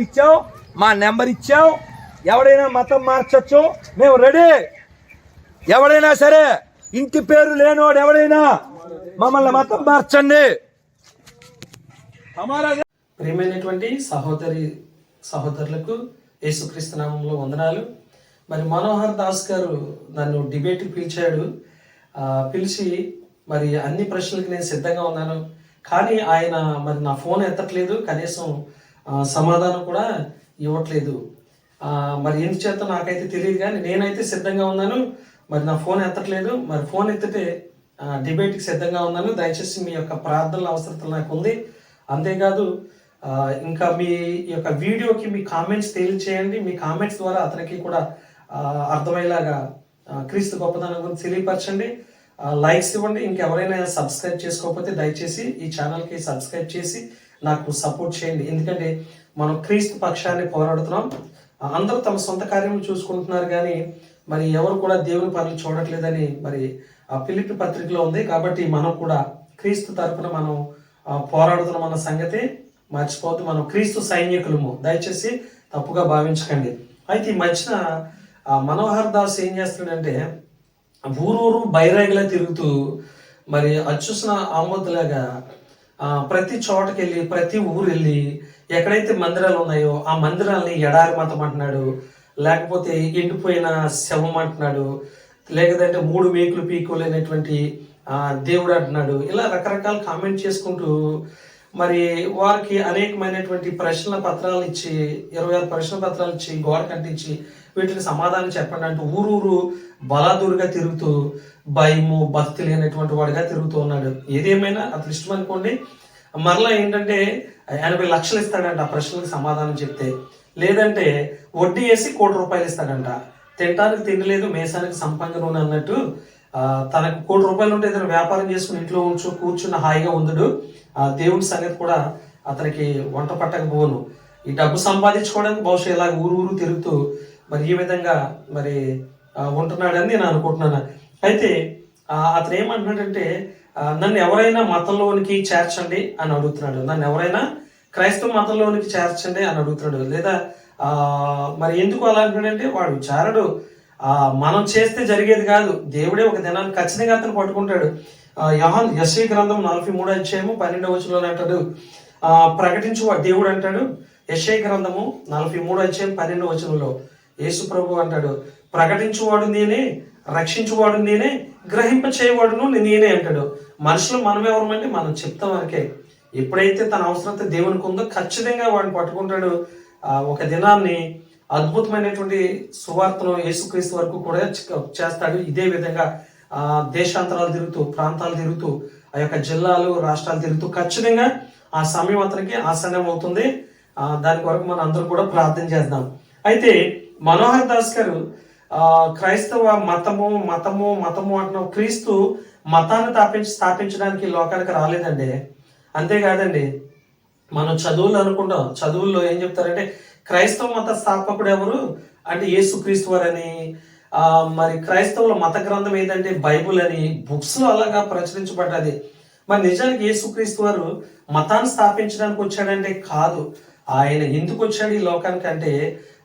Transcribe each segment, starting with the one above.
Details ఇచ్చావు? మా number ఇచ్చావు? ఎవడైనా మతం మార్చొచ్చు? మేము రెడీ. ఎవడైనా సరే ఇంటి పేరు లేనివాడు ఎవడైనా మమ్మల్ని మతం మార్చండి. ప్రియమైనటువంటి సహోదరి సహోదరులకు యేసుక్రీస్తు నామంలో వందనాలు. మరి మనోహర్ దాస్ గారు నన్ను డిబేట్కి పిలిచాడు. ఆ, పిలిచి మరి అన్ని ప్రశ్నలకు నేను సిద్ధంగా ఉన్నాను. కానీ ఆయన మరి నా ఫోన్ ఎత్తట్లేదు. కనీసం సమాధానం కూడా ఇవ్వట్లేదు. మరి మరి చేత నాకైతే తెలియదు కానీ నేనైతే సిద్ధంగా ఉన్నాను. మరి నా ఫోన్ ఎత్తట్లేదు. మరి ఫోన్ ఎత్తితే డిబేట్కి సిద్ధంగా ఉన్నాను. దయచేసి మీ యొక్క ప్రార్థనల అవసరం నాకు ఉంది అంతేకాదు ఇంకా మీ యొక్క వీడియోకి మీ కామెంట్స్ తెలియచేయండి మీ కామెంట్స్ ద్వారా అతనికి కూడా అర్థమయ్యేలాగా క్రీస్తు గొప్పదనం గురించి తెలియపరచండి. లైక్స్ ఇవ్వండి. ఇంకెవరైనా సబ్స్క్రైబ్ చేసుకోకపోతే దయచేసి ఈ ఛానల్కి సబ్స్క్రైబ్ చేసి నాకు సపోర్ట్ చేయండి. ఎందుకంటే మనం క్రీస్తు పక్షాన్ని పోరాడుతున్నాం. అందరూ తమ సొంత కార్యములు చూసుకుంటున్నారు కానీ మరి ఎవరు కూడా దేవుని పనులు చూడట్లేదని మరి ఆ పిలిపి పత్రికలో ఉంది. కాబట్టి మనం కూడా క్రీస్తు తరపున మనం పోరాడుతున్నాం అన్న సంగతి మర్చిపోతూ మనం క్రీస్తు సైనికులము దయచేసి తప్పుగా భావించకండి. అయితే ఈ మధ్యన మనోహర్ దాస్ ఏం చేస్తున్నాడంటే ఊరూరు బైరాగిలా తిరుగుతూ మరి అచ్చుసిన ఆమోద్లాగా ప్రతి చోటకి వెళ్ళి ప్రతి ఊరు వెళ్ళి ఎక్కడైతే మందిరాలు ఉన్నాయో ఆ మందిరాలని ఎడారి మతం అంటున్నాడు లేకపోతే ఎండిపోయిన శవం అంటున్నాడు లేకపోతే మూడు మేకులు పీకోలేనటువంటి దేవుడు అంటున్నాడు. ఇలా రకరకాల కామెంట్ చేసుకుంటూ మరి వారికి అనేకమైనటువంటి ప్రశ్న పత్రాలు ఇచ్చి ఇరవై ఆరు ప్రశ్న పత్రాలు ఇచ్చి గోడ కట్టించి వీటికి సమాధానం చెప్పండి అంటూ ఊరూరు బలాదూరుగా తిరుగుతూ భయము భక్తి లేనటువంటి వాడిగా తిరుగుతూ ఉన్నాడు. ఏదేమైనా అతను ఇష్టం అనుకోండి మరలా ఏంటంటే ఎనభై లక్షలు ఇస్తాడంట ఆ ప్రశ్నలకు సమాధానం చెప్తే. లేదంటే వడ్డీ వేసి కోటి రూపాయలు ఇస్తాడంట. తినటానికి తిండి లేదు మేసానికి సంపంగ నూనె అన్నట్టు తనకు కోటి రూపాయలు ఉంటే ఏదైనా వ్యాపారం చేసుకుని ఇంట్లో ఉంచు కూర్చున్న హాయిగా ఉందడు ఆ దేవుడి సంగతి కూడా అతనికి వంట పట్టకపోను ఈ డబ్బు సంపాదించుకోవడానికి బహుశా ఇలా ఊరు ఊరు తిరుగుతూ మరి ఈ విధంగా మరి ఉంటున్నాడని నేను అనుకుంటున్నాను. అయితే అతను ఏమంటున్నాడంటే నన్ను ఎవరైనా మతంలోనికి చేర్చండి అని అడుగుతున్నాడు. నన్ను ఎవరైనా క్రైస్తవ మతంలోనికి చేర్చండి అని అడుగుతున్నాడు. లేదా మరి ఎందుకు అలా అంటున్నాడంటే వాడు చారడు మనం చేస్తే జరిగేది కాదు. దేవుడే ఒక దినాన్ని ఖచ్చితంగా అతను పట్టుకుంటాడు. యహాన్ యశ్రీ గ్రంథం నలభై మూడు అధ్యాయము పన్నెండవ వచనంలో అంటాడు. ప్రకటించు దేవుడు అంటాడు. యశ్ఐ గ్రంథము నలభై మూడు అధ్యాయం పన్నెండవ వచనంలో. యేసు ప్రభు అంటాడు ప్రకటించువాడు నేనే రక్షించువాడు నేనే గ్రహింప చేయవాడును నేనే అంటాడు. మనుషులు మనం ఎవరమంటే మనం చెప్తాం వరకే. ఎప్పుడైతే తన అవసరత దేవునికి ఉందో ఖచ్చితంగా వాడిని పట్టుకుంటాడు. ఒక దినాన్ని అద్భుతమైనటువంటి సువార్తను యేసుక్రీస్తు వరకు కూడా చేస్తాడు. ఇదే విధంగా దేశాంతరాలు తిరుగుతూ ప్రాంతాలు తిరుగుతూ ఆ యొక్క జిల్లాలు రాష్ట్రాలు తిరుగుతూ ఖచ్చితంగా ఆ సమయం అతనికి ఆసన్నం అవుతుంది దాని కొరకు మనం అందరూ కూడా ప్రార్థన చేద్దాం. అయితే మనోహర్ దాస్ గారు క్రైస్తవ మతము మతము మతము అంటున్నాం క్రీస్తు మతాన్ని స్థాపించి స్థాపించడానికి లోకానికి రాలేదండి. అంతేకాదండి మనం చదువులు అనుకుంటాం. చదువుల్లో ఏం చెప్తారంటే క్రైస్తవ మత స్థాపకుడు ఎవరు? అంటే యేసుక్రీస్తు వారని మరి క్రైస్తవుల మత గ్రంథం ఏంటంటే బైబుల్ అని బుక్స్లో అలాగా ప్రచురించబడ్డది. మరి నిజానికి యేసుక్రీస్తు వారు మతాన్ని స్థాపించడానికి వచ్చాడంటే కాదు. ఆయన ఎందుకు వచ్చాడు ఈ లోకానికి అంటే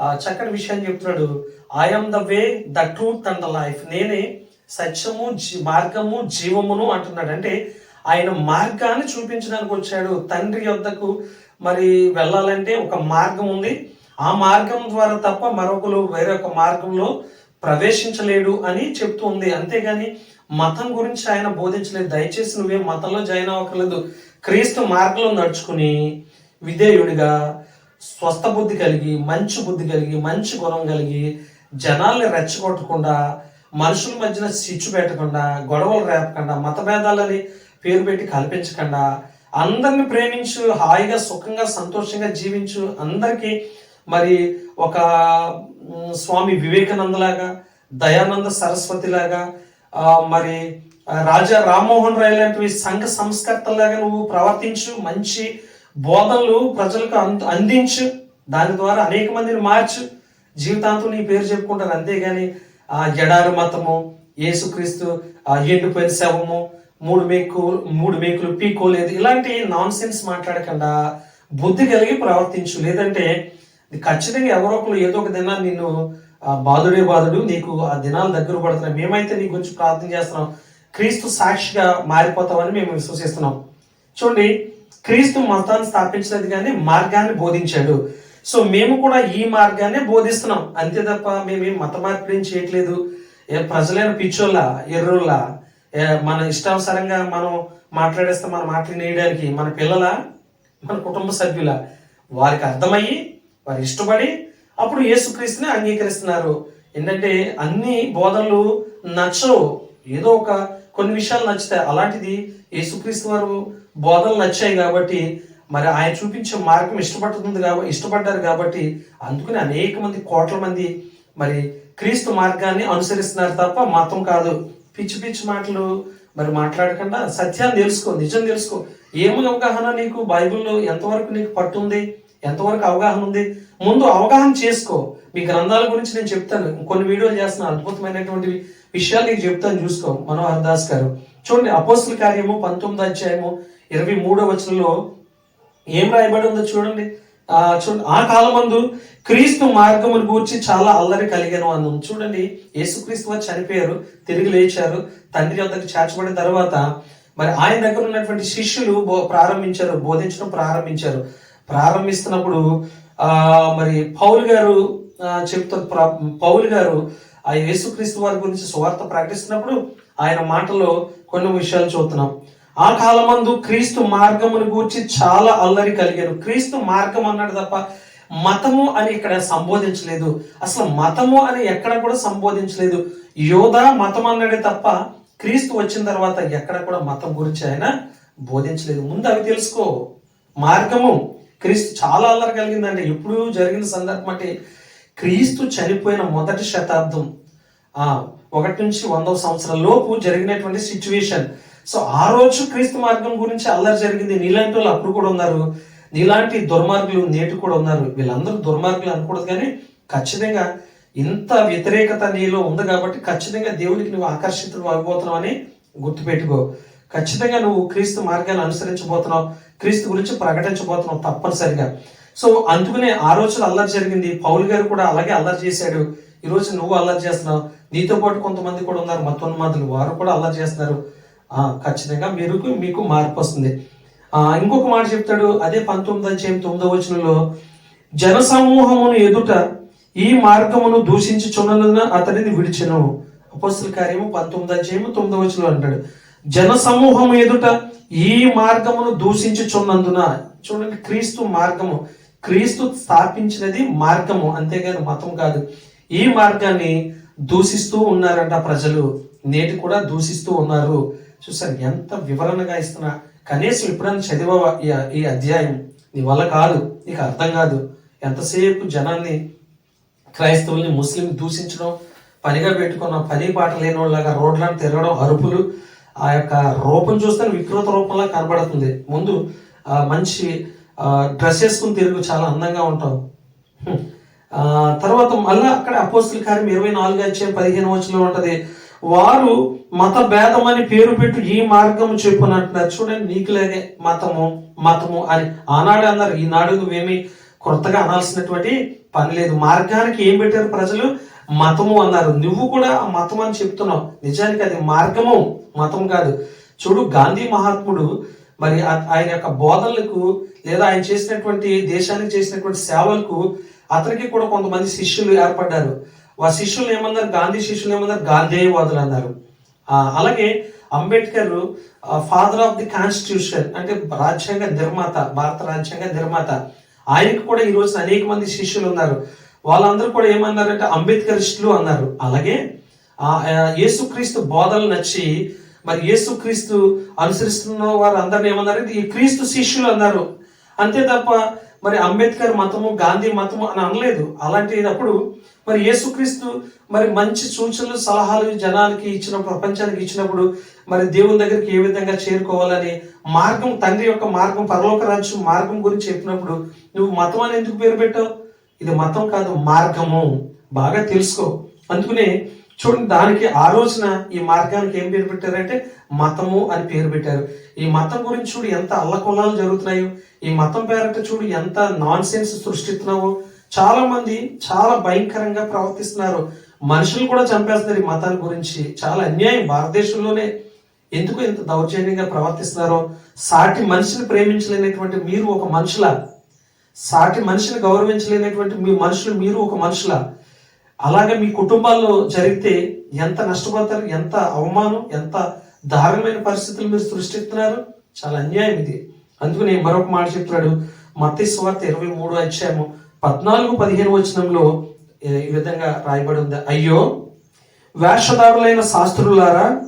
చక్కని చక్కటి విషయాన్ని చెప్తున్నాడు. I am the way the truth and the life నేనే సత్యము జీ- మార్గము జీవమును అంటున్నాడు. అంటే ఆయన మార్గాన్ని చూపించడానికి వచ్చాడు. తండ్రి యొద్దకు మరి వెళ్ళాలంటే ఒక మార్గం ఉంది. ఆ మార్గం ద్వారా తప్ప మరొకరు వేరొక మార్గంలో ప్రవేశించలేడు అని చెప్తూ ఉంది. అంతేగాని మతం గురించి ఆయన బోధించలేదు. దయచేసి నువ్వే మతంలో జాయిన్ అవ్వకలేదు క్రీస్తు మార్గంలో నడుచుకుని విధేయుడిగా స్వస్థ బుద్ధి కలిగి మంచి బుద్ధి కలిగి మంచి గుణం కలిగి జనాల్ని రెచ్చగొట్టకుండా మనుషుల మధ్యన సిచ్చు పెట్టకుండా గొడవలు రేపకుండా మతభేదాలని పేరు పెట్టి కల్పించకుండా అందరిని ప్రేమించు హాయిగా సుఖంగా సంతోషంగా జీవించు అందరికీ మరి ఒక స్వామి వివేకానందలాగా దయానంద సరస్వతిలాగా మరి రాజా రామ్మోహన్ రాయ్ లాంటివి సంఘ సంస్కర్తలాగా నువ్వు ప్రవర్తించు మంచి బోధనలు ప్రజలకు అంద- అందించు దాని ద్వారా అనేక మందిని మార్చు. జీవితాంతం నీ పేరు చెప్పుకుంటారు. అంతేగాని ఆ ఎడారి మతము యేసుక్రీస్తు ఆ ఎండిపోయిన శవము మూడు మేకు మూడు మేకులు పీకోలేదు ఇలాంటి నాన్ సెన్స్ మాట్లాడకుండా బుద్ధి కలిగి ప్రవర్తించు. లేదంటే ఖచ్చితంగా ఎవరో ఒకరు ఏదో ఒక దినాన్ని నిన్ను బాధుడే బాధుడు నీకు ఆ దినాలు దగ్గర పడుతున్నాయి మేమైతే నీ గురించి ప్రార్థన చేస్తున్నాం. క్రీస్తు సాక్షిగా మారిపోతామని మేము విశ్వసిస్తున్నాం. చూడండి క్రీస్తు మతాన్ని స్థాపించినది కానీ మార్గాన్ని బోధించాడు. సో మేము కూడా ఈ మార్గాన్ని బోధిస్తున్నాం. అంతే తప్ప మేమేం మత మార్పిడి ఏం చేయట్లేదు. ఏ ప్రజలైన పిచ్చోళ్ళ ఎర్రోళ్ళ మన ఇష్టానుసారంగా మనం మాట్లాడేస్తే మన మాటలు నేయడానికి మన పిల్లల మన కుటుంబ సభ్యుల వారికి అర్థమయ్యి వారు ఇష్టపడి అప్పుడు యేసుక్రీస్తుని అంగీకరిస్తున్నారు. ఏంటంటే అన్ని బోధనలు నచ్చవు. ఏదో ఒక కొన్ని విషయాలు నచ్చుతాయి. అలాంటిది యేసుక్రీస్తు వారు బోధనలు నచ్చాయి కాబట్టి మరి ఆయన చూపించే మార్గం ఇష్టపడుతుంది కాబట్టి ఇష్టపడ్డారు కాబట్టి అందుకని అనేక మంది కోట్ల మంది మరి క్రీస్తు మార్గాన్ని అనుసరిస్తున్నారు తప్ప మతం కాదు. పిచ్చి పిచ్చి మాటలు మరి మాట్లాడకుండా సత్యాన్ని తెలుసుకో నిజం తెలుసుకో. ఏమి అవగాహన నీకు? బైబిల్లో ఎంతవరకు నీకు పట్టుంది ఎంతవరకు అవగాహన ఉంది? ముందు అవగాహన చేసుకో. మీ గ్రంథాల గురించి నేను చెప్తాను. కొన్ని వీడియోలు చేస్తున్నాను అద్భుతమైనటువంటి విషయాలు నీకు చెప్తాను చూసుకో. మనోహర్ దాస్ గారు. చూడండి అపోస్తుల కార్యము పంతొమ్మిది అధ్యాయము ఇరవై మూడో వచనంలో ఏం రాయబడి ఉందో చూడండి. ఆ చూడండి ఆ కాలమందు క్రీస్తు మార్గమును గూర్చి చాలా అల్లరి కలిగాను అని. చూడండి యేసుక్రీస్తు వారు చనిపోయారు తిరిగి లేచారు తండ్రి అంతకు చేర్చబడిన తర్వాత మరి ఆయన దగ్గర ఉన్నటువంటి శిష్యులు బో- ప్రారంభించారు బోధించడం ప్రారంభించారు. ప్రారంభిస్తున్నప్పుడు ఆ మరి పౌల్ గారు చెప్తారు పౌల్ గారు ఆ యేసుక్రీస్తు వారి గురించి సువార్త ప్రకటిస్తున్నప్పుడు ఆయన మాటలో కొన్ని విషయాలు చూస్తున్నాం. ఆ కాలమందు క్రీస్తు మార్గమును గూర్చి చాలా అల్లరి కలిగారు క్రీస్తు మార్గం అన్నాడు తప్ప మతము అని ఇక్కడ సంబోధించలేదు. అసలు మతము అని ఎక్కడ కూడా సంబోధించలేదు. యోధ మతం అన్నాడే తప్ప క్రీస్తు వచ్చిన తర్వాత ఎక్కడ కూడా మతం గురించి ఆయన బోధించలేదు. ముందు అవి తెలుసుకో. మార్గము. క్రీస్తు చాలా అల్లరి కలిగిందండి. ఎప్పుడు జరిగిన సందర్భం అంటే క్రీస్తు చనిపోయిన మొదటి శతాబ్దం. ఒకటి నుంచి వందవ సంవత్సరాల లోపు జరిగినటువంటి సిచ్యువేషన్ సో ఆ రోజు క్రీస్తు మార్గం గురించి అల్లరి జరిగింది. నీలాంటి వాళ్ళు అప్పుడు కూడా ఉన్నారు. నీలాంటి దుర్మార్గులు నేటి కూడా ఉన్నారు. వీళ్ళందరూ దుర్మార్గులు అనకూడదు కానీ ఖచ్చితంగా ఇంత వ్యతిరేకత నీలో ఉంది కాబట్టి ఖచ్చితంగా దేవుడికి నువ్వు ఆకర్షితులు అవ్వబోతున్నావు అని గుర్తుపెట్టుకో. ఖచ్చితంగా నువ్వు క్రీస్తు మార్గాన్ని అనుసరించబోతున్నావు. క్రీస్తు గురించి ప్రకటించబోతున్నావు తప్పనిసరిగా. సో అందుకనే ఆ రోజులు అల్లరి జరిగింది. పౌలు గారు కూడా అలాగే అల్లరి చేశాడు. ఈరోజు నువ్వు అల్లరి చేస్తున్నావు. నీతో పాటు కొంతమంది కూడా ఉన్నారు. మతోన్మాదులు వారు కూడా అల్లరి చేస్తున్నారు. ఆ ఖచ్చితంగా మీరు మీకు మార్పు వస్తుంది. ఆ ఇంకొక మాట చెప్తాడు. అదే పంతొమ్మిది అధ్యాయం తొమ్మిదో వచనంలో జనసమూహమును ఎదుట ఈ మార్గమును దూషించుచున్నందున అతడిని విడిచెను. అపోస్తుల కార్యము పంతొమ్మిది అధ్యాయము తొమ్మిదో వచనంలో అంటాడు. జన సమూహం ఎదుట ఈ మార్గమును దూషించుచున్నందున చూడండి క్రీస్తు మార్గము క్రీస్తు స్థాపించినది మార్గము అంతేగాని మతం కాదు. ఈ మార్గాన్ని దూషిస్తూ ఉన్నారంట ప్రజలు. నేటి కూడా దూషిస్తూ ఉన్నారు. చూసారు ఎంత వివరణగా ఇస్తున్నా కనీసం ఎప్పుడైనా చదివా ఈ- అధ్యాయం? నీ వల్ల కాదు నీకు అర్థం కాదు. ఎంతసేపు జనాన్ని క్రైస్తవుల్ని ముస్లిం దూషించడం పనిగా పెట్టుకున్న పని పాట లేని వాళ్ళగా రోడ్లను తిరగడం అరుపులు ఆ యొక్క రూపం చూస్తే వికృత రూపంలా కనబడుతుంది. ముందు మంచి డ్రెస్ వేసుకుని తిరుగు చాలా అందంగా ఉంటావు. తర్వాత మళ్ళా అక్కడ అపోస్తుల కార్యం ఇరవై నాలుగు వచ్చే పదిహేను వచ్చిన ఉంటది. వారు మత భేదం అని పేరు పెట్టు ఈ మార్గం చెప్పునంటున్నారు చూడండి నీకులేదే మతము మతము అని. ఆనాడు అన్నారు ఈనాడు నువ్వేమి కొత్తగా అనాల్సినటువంటి పని లేదు. మార్గానికి ఏం పెట్టారు ప్రజలు? మతము అన్నారు. నువ్వు కూడా ఆ మతం అని చెప్తున్నావు. నిజానికి అది మార్గము మతం కాదు. చూడు గాంధీ మహాత్ముడు మరి ఆయన యొక్క బోధనలకు లేదా ఆయన చేసినటువంటి దేశానికి చేసినటువంటి సేవలకు అతనికి కూడా కొంతమంది శిష్యులు ఏర్పడ్డారు. ఆ శిష్యులు ఏమన్నారు? గాంధీ శిష్యులు ఏమన్నారు? గాంధేయవాదులు అన్నారు. అలాగే Ambedkar father of the constitution అంటే రాజ్యాంగ నిర్మాత భారత రాజ్యాంగ నిర్మాత. ఆయనకు కూడా ఈ రోజు అనేక మంది శిష్యులు ఉన్నారు. వాళ్ళందరూ కూడా ఏమన్నారంటే అంబేద్కరిస్టులు అన్నారు. అలాగే యేసుక్రీస్తు బోధనలు నచ్చి మరి యేసుక్రీస్తు అనుసరిస్తున్న వారు అందరిని ఏమన్నారంటే ఈ క్రీస్తు శిష్యులు అన్నారు. అంతే తప్ప మరి అంబేద్కర్ మతము గాంధీ మతము అని అనలేదు. అలాంటినప్పుడు మరి యేసుక్రీస్తు మరి మంచి సూచనలు సలహాలు జనాలకి ఇచ్చిన ప్రపంచానికి ఇచ్చినప్పుడు మరి దేవుని దగ్గరికి ఏ విధంగా చేరుకోవాలని మార్గం తండ్రి యొక్క మార్గం పరలోక రాజ్యం మార్గం గురించి చెప్పినప్పుడు నువ్వు మతం అని ఎందుకు పేరు పెట్టావు? ఇది మతం కాదు మార్గము. బాగా తెలుసుకో. అందుకనే చూడండి దానికి ఆ రోజున ఈ మార్గానికి ఏం పేరు పెట్టారంటే మతము అని పేరు పెట్టారు. ఈ మతం గురించి చూడు ఎంత అల్లకొల్లాలు జరుగుతున్నాయో ఈ మతం పేరట చూడు ఎంత నాన్ సెన్స్ సృష్టిస్తున్నావో. చాలా మంది చాలా భయంకరంగా ప్రవర్తిస్తున్నారు. మనుషులు కూడా చంపేస్తున్నారు ఈ మతాల గురించి. చాలా అన్యాయం భారతదేశంలోనే. ఎందుకు ఇంత దౌర్జన్యంగా ప్రవర్తిస్తున్నారో? సాటి మనిషిని ప్రేమించలేనటువంటి మీరు ఒక మనుషుల? సాటి మనిషిని గౌరవించలేనటువంటి మీ మనుషులు మీరు ఒక మనుషుల? అలాగే మీ కుటుంబాల్లో జరిగితే ఎంత నష్టపోతారు ఎంత అవమానం ఎంత దారుణమైన పరిస్థితులు మీరు సృష్టిస్తున్నారు? చాలా అన్యాయం ఇది. అందుకని మరొక మాట చెప్తున్నాడు. మత్తి స్వార్థ ఇరవై మూడు అధ్యాయము పద్నాలుగు పదిహేను వచనంలో ఈ విధంగా రాయబడి ఉంది. అయ్యో వేషధారులైన శాస్త్రులారా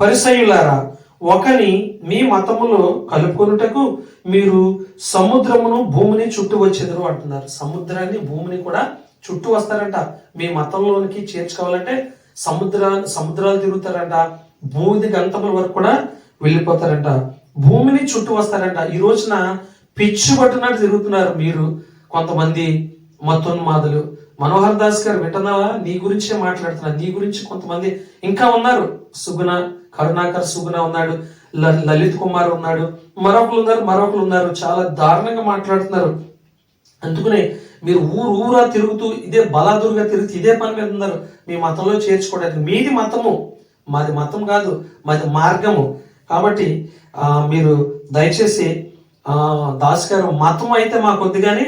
పరిసయులారా ఒకని మీ మతములో కలుపుకొనుటకు మీరు సముద్రమును భూమిని చుట్టూ వచ్చేదరు అంటున్నారు. సముద్రాన్ని భూమిని కూడా చుట్టూ వస్తారంట. మీ మతంలోనికి చేర్చుకోవాలంటే సముద్ర సముద్రాలు తిరుగుతారంట. భూమి గంతముల వరకు కూడా వెళ్ళిపోతారంట. భూమిని చుట్టూ వస్తారంట. ఈ రోజున పిచ్చి పట్టినట్టు తిరుగుతున్నారు మీరు కొంతమంది మతోన్మాదులు. మనోహర్ దాస్ గారు వింటున్నావా? నీ గురించే మాట్లాడుతున్నా నీ గురించి కొంతమంది ఇంకా ఉన్నారు. సుగుణ కరుణాకర్ సుగుణ ఉన్నాడు. ల- లలిత్ కుమార్ ఉన్నాడు. మరొకరు ఉన్నారు మరొకరు ఉన్నారు. చాలా దారుణంగా మాట్లాడుతున్నారు. అందుకనే మీరు ఊరు ఊరా తిరుగుతూ ఇదే బలాదురుగా తిరుగుతూ ఇదే పని మీద ఉన్నారు. మీ మతంలో చేర్చుకోవడానికి మీది మతము. మాది మతం కాదు మాది మార్గము. కాబట్టి మీరు దయచేసి దాస్ గారు మతం అయితే మాకు వద్దు కానీ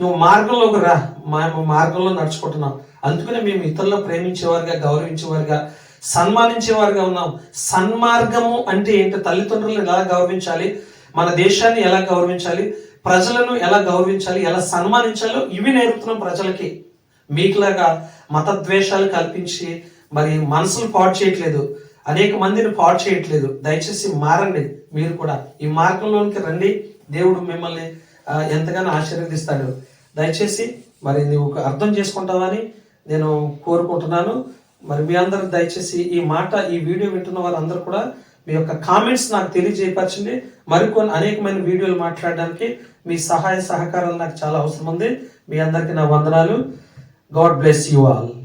నువ్వు మార్గంలోకి రా. మేము మార్గంలో నడుచుకుంటున్నాం. అందుకనే మేము ఇతరులను ప్రేమించేవారుగా గౌరవించేవారుగా సన్మానించేవారుగా ఉన్నాం. సన్మార్గము అంటే ఏంటి? తల్లిదండ్రులను ఎలా గౌరవించాలి? మన దేశాన్ని ఎలా గౌరవించాలి? ప్రజలను ఎలా గౌరవించాలి ఎలా సన్మానించాలో ఇవి నేర్పుతున్నాం ప్రజలకి. మీకులాగా మత ద్వేషాలు కల్పించి మరి మనసును పాడు చేయట్లేదు. అనేక మందిని పాడు చేయట్లేదు. దయచేసి మారండి మీరు కూడా. ఈ మార్గంలోనికి రండి. దేవుడు మిమ్మల్ని ఎంతగానో ఆశీర్వదిస్తాడు. దయచేసి మరి నువ్వు అర్థం చేసుకుంటావని నేను కోరుకుంటున్నాను. మరి మీ అందరూ దయచేసి ఈ మాట ఈ వీడియో వింటున్న వారందరూ కూడా మీ యొక్క కామెంట్స్ నాకు తెలియజేయపరచండి. మరికొన్ని అనేకమైన వీడియోలు మాట్లాడడానికి మీ సహాయ సహకారాలు నాకు చాలా అవసరం ఉంది. మీ అందరికీ నా వందనాలు. God bless you all